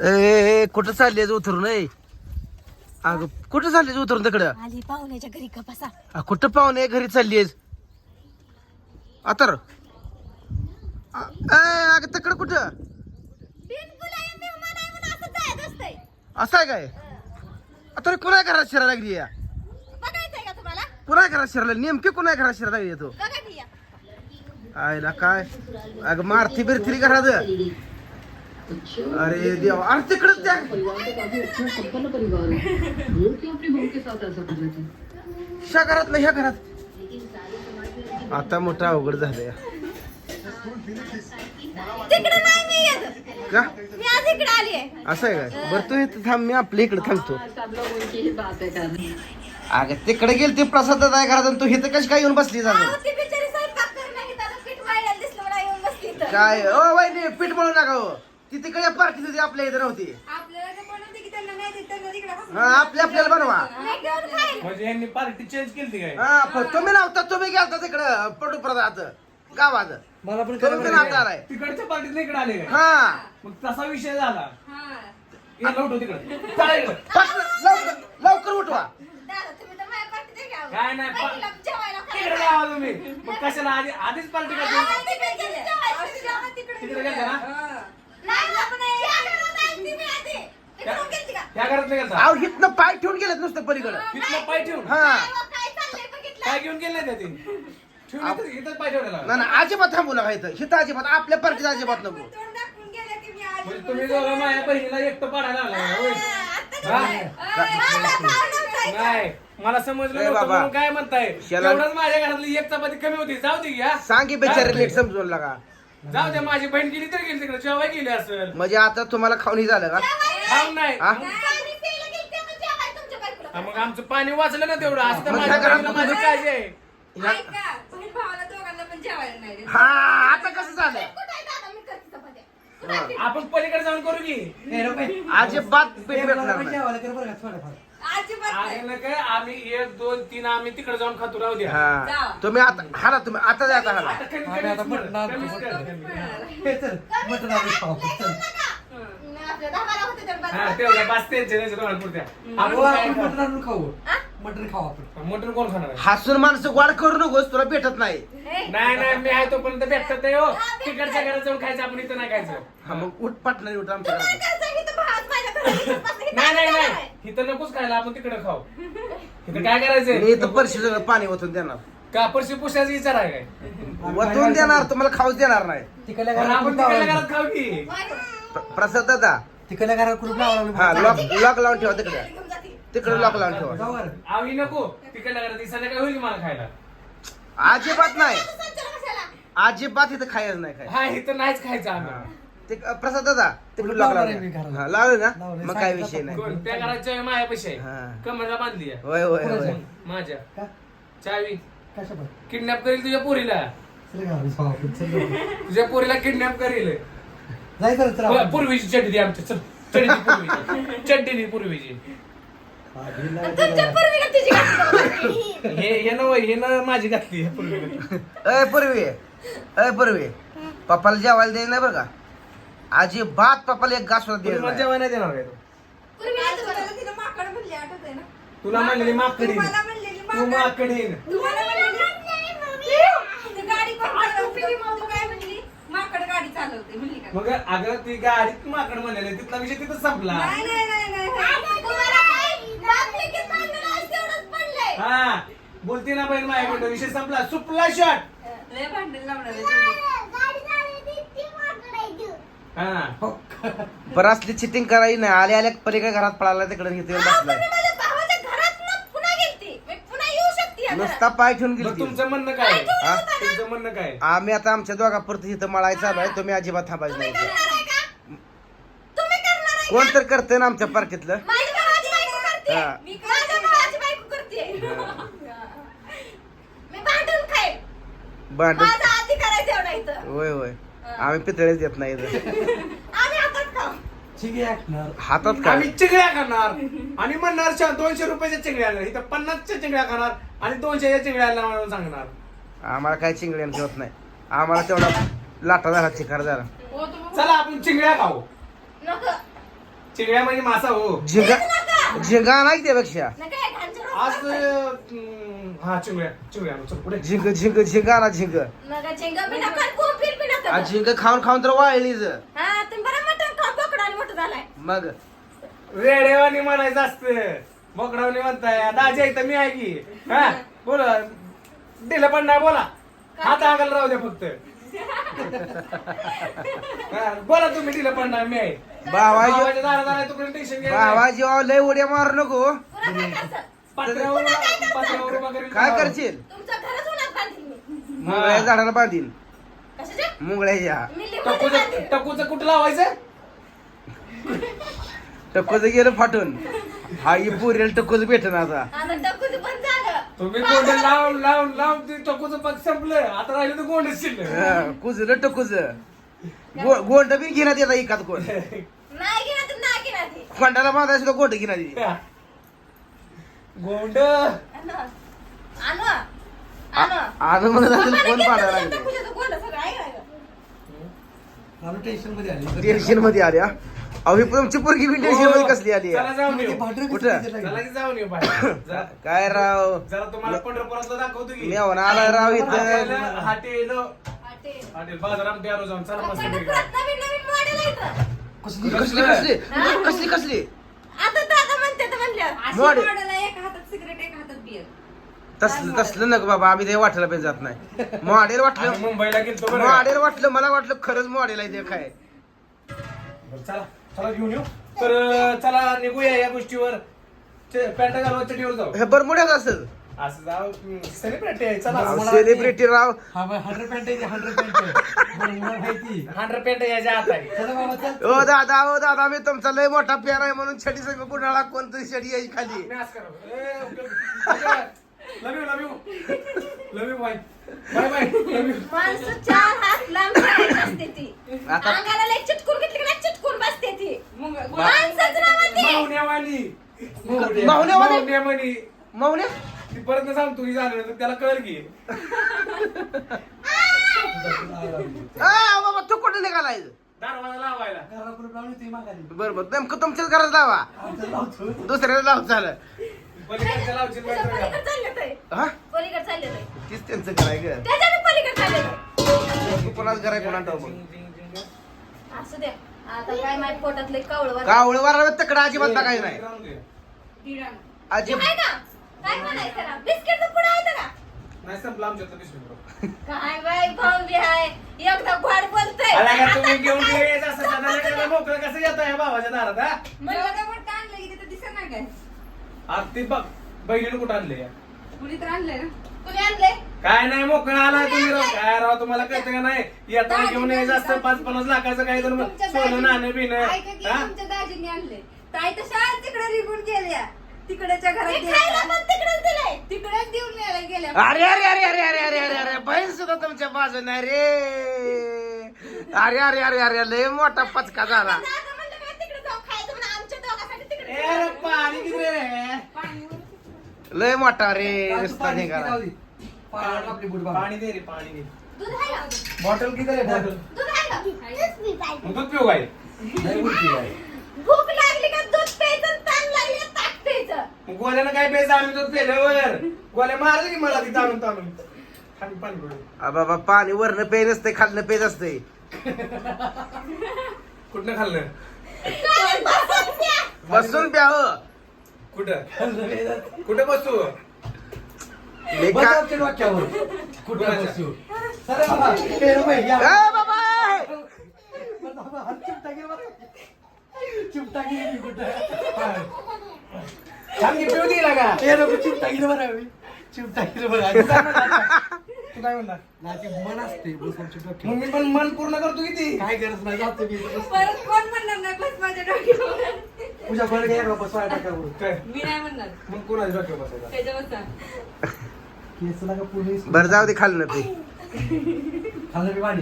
ए कुठं चालली उतरून ए? अगं कुठं चाललीस उतरून तिकडं? आली पाहुण्याच्या घरी का बसा. आ, कुठं पाहुणे घरी चाललीस आता अगं तिकडं कुठं? असं आहे काय? आता कुणा घरात शिरायला लागली या? कुणा घरात शिरायला नेमकी कुणा घरात शिरायला लागली तू. आयला काय? अगं मारती बिरती घरात. अरे देवा अरे तिकडच त्या परिवार का काफी अच्छा संपन्न परिवार है वो क्यों अपनी बहू के साथ ऐसा कर रहे थे ह्या घरात. नाही ह्या घरात आता मोठा अवघड झालंय. तिकडे नाही मी येत. का? मी आज इकडे आली आहे. असं आहे काय? बरं तू इथं थांब मी आपल्या इकडे थांबतो. सब लोग उनकी ही बात है करनी अगं तिकडे गेल ते प्रसाद आहे घरात आणि तू इथं कशी काय येऊन बसली जात अहो, ती बिचारी स्वयंपाक करून नाही त्याला पीठ वाढायला दिसलं मला येऊन बसली इथं. काय? ओ वहिनी पीठ म्हणू नका हो. ती तिकडे पार्टी होती आपल्या इथं नव्हती आपल्याला जे बनवते की त्यांना नाही देत, त्यांना तिकडे बसवून हा, आपल्या आपल्याला बनवा. नाही घेऊन खाईल. म्हणजे यांनी पार्टी चेंज केली काय? हा पण तुम्ही नव्हता तुम्ही गेलता तिकडं पडू प्रदात गावात. मला पण तुम्ही पण आता आलाय. तिकडच्या पार्टीत इकडे आले काय? हा. मग तसा विषय झाला. हा. गेला उठो तिकडे. चला इकडे. पटकन, लवकर लवकर उठवा. दादा, तुम्ही तर माझ्या पार्टीत घ्या. काय नाही, पा- बाईला जेवायला तिकडे खायला. जावा तुम्ही. मग कशाला आधी आधीच पार्टी हा, करते तिकडे गेले. जेवायचं, जेवा तिकडे तिकडे गेले. गेलता ना? घरात नाही गेलता अहो हिथनं पाय ठेवून गेलेत नुसतं पलीकडं. तिथलं पाय ठेवून? हा. काय घेऊन गेले नाही ते. ठेवून इथं- इथंच पाय ठेवलेला नाही नाही, अजिबात थांबू नका इथं. हिथं अजिबात आपल्या पार्टीत अजिबात नको. गेले म्हणजे तुम्ही दोघं माझ्या बहिणीला एकटं पाडायला होय? नाही मला समजलं ए नव्हतं बाबा. म्हणून काय म्हणताय? शेला- एवढंच माझ्या घरातली एक चपाती कमी होती जाऊ दे घ्या सांगी बेचारे नीट समजून लागा. जाऊ दे माझी बहीण गेली तर गेली तिकडे. जेव्हा गेली असेल. म्हणजे आता तुम्हाला खाऊन झालं का? खाऊन नाही. हा? म्हणजे. हा, मग आमचं पाणी वाचलं ना तेवढं. असं तर मग माझ्या बहिणीला माझी काळजी आहे. ह्या- ऐका, बहीण भावाला दोघांना पण जेवायला नाही देत. हा आता कसं झालं? कुठं आहे दादा? मी करते चपात्या. हा. आपण पलीकडे जाऊन करू की? अजिबात पीठ भेटणार नाही. नाही. ना काय आम्ही एक दोन तीन आम्ही तिकडे जाऊन खातो राहू द्या हा. तुम्ही आता हाला तुम्ही आता हाला कमी कर, कमीच कर. कमीच करा, लय करू नका. हं. हा. आपण काय खाऊ? मटण कोण खाणार आहे? हसून माणसं गोड करू नकोस तुला भेटत नाही नाही नाही मी आहे तोपर्यंत भेटतात नाही हो तिकडच्या घरात जाऊन खायचं आपण इथं नाही खायचं हा मग उठ पटणार उठ आमच्या घरात. नाही नाही. इथं नकोच खायला आपण तिकडे खाऊ. इथं काय मी करायचंय इथं परशी सगळं पाणी ओतून देणार. कापडशी पुशाचा विचार आहे काय? ओतून देणार तुम्हाला खाऊच देणार नाही. पण आपण तिकडल्या घरात खाऊ की? प्र- प्रसाद दादा. तिकडल्या घरात कुलूप लावला हा लॉक लॉक लावून ठेवा तिकडे. तिकडे लॉक लावून ठेवा. आवी नको. तिकडल्या घरात संध्याकाळी होईल की मला खायला? अजिबात नाही? अजिबात इथं खायचं नाही खाय हा इथं नाहीच खायचं. आम्ही. ते प्रसाद दादा मी घराला. हा, लावलं ना? लावलंय. मग काय विषय नाही. कोण? त्या घराच्या मायापाशी हा. कमरला बांधली आहे. होय होय होय. माझ्या. का? चावी. कशा पण किडनॅप करील तुझ्या पोरीला. चल गावी जाऊ आपण, चल जाऊ. तुझ्या पोरीला किडनॅप करील. जायचं ना, चल. आपण. पूर्वीची चड्डी दे आमच्या. चल चड्डी दे पूर्वीची. चड्डी दे आधी तुमच्या हे हे न हे न माझी घातली आहे पूर्वीला अय पूर्वी. अय पूर्वी. पप्पाला जेवायला दे नाही बरं का? अजिबात पप्पाला एक घास सुद्धा मला नाही. देणार काय तू? पूर्वी आजोबाला तिला माकड म्हणली आठवतंय ना? तुला म्हणलेली माकडीन तुम्हाला म्हणलेली तू माकड. तुम्हाला म्हणलेली- ती गाडी पण चालवते. तू काय म्हणली? माकड गाडी चालवते म्हणली का? मग अगं ती गाडीत माकड म्हणलेली तिथला विषय तिथं संपला नाही, नाही, नाही, नाही, नाही. तुम्हाला काय? बापले की भांडण आज तेवढंच पडलंय. हा बोलते ना बहीण माझ्याकडे विषय संपला सुपला शॉट लय भांडण लावणार आहे तुम्ही. हा बरं असली चिटिंग करायची नाही आले आल्या पलीकडे घरात पळाला तिकडे इथे येऊन अहो, बसलाय तुम्ही माझ्या भावाच्या घरात ना पुन्हा गेलती. मी पुन्हा येऊ शकते या नुसता. पाय ठेवून मग गेली तुमचं म्हणणं काय आहे? हा? तुमचं म्हणणं काय आहे? आम्ही आता आमच्या दोघापुरतं इथं मळाय चालू आहे तुम्ही अजिबात थांबायचं तुम्ही नाही करणार आहे का? तुम्ही करणार आहे का? कोण तर करतंय ना आमच्या पार्टीतलं माझ्या भावाची बायको करते. हा. मी माझ्या भावाची बायको करते. मी भांडून खाईन. भांडून माझा अधिकार आहे तेवढा इथं. होय होय आम्ही पितळेच देत नाही इथं. आम्ही हातात खाऊ. ठीक आहे ऐकणार. हातात काय आम्ही चिंगड्या खाणार आणि म्हणणार "शा- दोनशे रुपयाच्या चिंगड्या आणणार. इथं पन्नासच्या चिंगड्या खाणार आणि दोनशेच्या चिंगड्या आणणार म्हणून सांगणार. आम्हाला काय चिंगड्यान ठेवत नाही. आम्हाला तेवढा लाटा झाला चिकार झाला. चला आपण चिंगड्या खाऊ. नको. चिंगड्या म्हणजे मासा हो. झिंगा झिंगा नाही त्यापेक्षा आज अं, हा चिंगड्या चिंगड्या चल पुढे. झिंग झिंग झिंगा ना झिंग. नका झिंगा बी नका आणि कोंबीर बी नका आ झिंग खाऊन खाऊन तर वाळलीच. हा तुम्ही बरं मटण खा बोकडा आणि मोठं झालाय. मग? रेडेवानी म्हणायचं असतं. बोकडावणी म्हणताय. दाजी आहे तर मी आहे की. हा बोला. दिलं पण नाही बोला. हात अंगाला राहू द्या फक्त. हा, बोला तुम्ही दिलं पण नाही मी आहे. भावाच्या दारात आलाय, टेन्शन. भावाजी अहो, लय उड्या मारू नको. काय करसाल? पत्र्यावर पत्र्यावर वगैरे काय करशील? तुमचं घरच उन्हात बांधील मी. मुंगळ्या झाडाला बांधीन कशाच्या मुंगळ्याच्या. टकूचं कुठं लावायचं? टकूचं गेलं फाटून. हा ही पुरेल टकूचं भेटन आता. तुम्ही गोंड लावून लावून लावून ते टकूच पग संपलं. आता राहिलं तर गोंड शिल्ल हा, कुजलं टकूच? गोंड बी घेण्यात येतात एकाच कोण. खंडाला बांधायला सुद्धा गोंड घेण्यात येते गोंड. आणि म्हणत असेल कोण बांधायला लागले? टेन्शनमध्ये आले. टेन्शनमध्ये आल्या अहो ही तुमची पोरगी बी टेन्शनमध्ये कसली आली? चला जाऊन येऊ. भांडण कुठं? चला की जाऊन येऊ बाहेर. जरा काय राव? जरा तुम्हाला पंढरपुरातलं दाखवतो की. मेवना आला राव इथं. Hotel hotel. हॉटेल. हॉटेल बाजारात द्यालो जाऊन चला मस्त पंढरपुरात नवीन नवीन मॉडेल आहे इथं. कसली? कसली कसली? कसली कसली? मॉडेल. मॉडेल आहे, एका हातात सिगरेट एका हातात बियर तसलं तसलं नको बाबा आम्ही ते वाटायला पण जात नाही. मॉडेल वाटलं मुंबईला गेलतो बरं मॉडेल वाटलं मला वाटलं खरंच मॉडेल आहे ते काय. बरं, चला चला घेऊन येऊ. तर चला निघूया या गोष्टीवर. पॅन्ट घालून चटीवर जाऊ. हे बरमुड्यात असं असं जाऊ. सेलिब्रिटी आहे चला. सेलिब्रिटी राव. हा बाय हंड्रेड पॅन्ट आहे हंड्रेड पॅन्ट आहे. बरं, मला माहिती हंड्रेड पॅन्ट याच्या हात आहे. चला बाबा चल. ओ दादा ओ दादा मी तुमचा लय मोठा प्यार आहे म्हणून छडी संग कुणाला कोणतरी छडी यायची खाली. मी असं करू love you love you love you bye bye bye love you माणसं चार हात लांब करायची असते ती. आता- अंगाला लय चिटकून घेतली की नाही चिटकून बसते ती. माणसाचं नाव आहे ते. मावण्यावानी मावण्यावानी? मावण्यावानी मौने ती परत न सांग तुझी झालं तर त्याला कळ की. बाबा तू कुठे निघालाय? दरवाजा लावायला. बरं बरं. नेमकं तुमच्याच घरात लावा. लावतो. दुसऱ्याला लाव झालं. पलीकडच्या चाललं. हा? पलीकडे ते. तीच त्यांचं घर आहे ग. त्याच्याने पलीकडे चाललं ते. तू कोणाच घर आहे कोणा मग? असू द्या. आता काय माहीत पोटात लय कावळ वाजलं. कावळ वारा तकडा अजिबात टाकायचं नाही. ती अजिब आहे का काय म्हणायचं त्याला? बिस्किटचं पुढं आहे का नाही संपलं आमच्यातलं पिशवी काय बाई भाऊ बी आहे. एकदा गोड बोलतोय. आला का तुम्ही घेऊन यायचं असं मोकळं कसं येतं या भावाच्या दारात हा? म्हणलं का मोठं आणलं की तिथं दिसत नाही काय? आज ती बघ बहिणीनं कुठं आणले कुणी तर आणलंय ना कुणी आणलंय काय नाही मोकळं आलाय तुम्ही राव काय राव तुम्हाला कळतं का नाही येताना घेऊन यायचं असतं पाच पन्नास लाखाचं काही तर सोनं नाणं बिणं ऐका की हा? तुमच्या दाजींनी आणले ताई शाळेत तिकडे निघून गेल्या तिकडच्या घरात हे गेल्या. खायला पण तिकडेच दिलंय तिकडेच देऊन यायला गेल्या अरे अरे अरे अरे अरे अरे अरे अरे बहीण सुद्धा तुमच्या बाजूने रे अरे अरे अरे अरे लय मोठा पचका झाला दादा म्हणलं काय तिकडे जाऊ खायचं म्हणून आमच्या दोघांसाठी तिकडे ए, अरे पाणी किती रे लय मोठा रे तू पाणी निघाला? पाणी दे रे पाणी दे. दूध आहे का बॉटल किती रे बॉटल. दूध आहे का दूध पी पाहिजे. मग दूध पिऊ काय लय उलटी आहे. भूक लागली का दूध प्यायचं? ताण लागली का ताक प्यायचं? मग गोल्यानं काय प्यायचं? आम्ही दूध पेल्यावर गोल्या मारले की मला तिथं आणून ताणून. खाली पाणी पिऊ. आ बाबा पाणी वरनं पे नसते खाल्लं पेज असते कुठनं खाल्लं? प्या. बसून प्याव कुठं कुठं बसू डोक्यावर. कुठं? बसू? बाबा, ए रे बाई, या. ए बाबा बरं बाबा, हात चिमटा घे बरं. चिमटा घे मी कुठं. हा. पिऊ नको, चिमटा बरं. चिमटा बरं तू काय आम्ही. म्हणला? तू काय म्हणला नाही, ते मन असते बस आमच्या मग डोक्यावर. मी पण मन पूर्ण करतो किती काय गरज नाही जातो मी इथं बसतो. परत कोण म्हणणार नाही बस माझ्या डोक्यावर पूजा बरं घ्या बाबा सोळा टाकावर काय? मी नाही म्हणणार. मग कोणाच्या डोक्यावर बसायचा? त्याच्यावर सांग केस नका पोलीस. बरं जाऊ दे खाल्लं ते. खाल्लं मी वाढी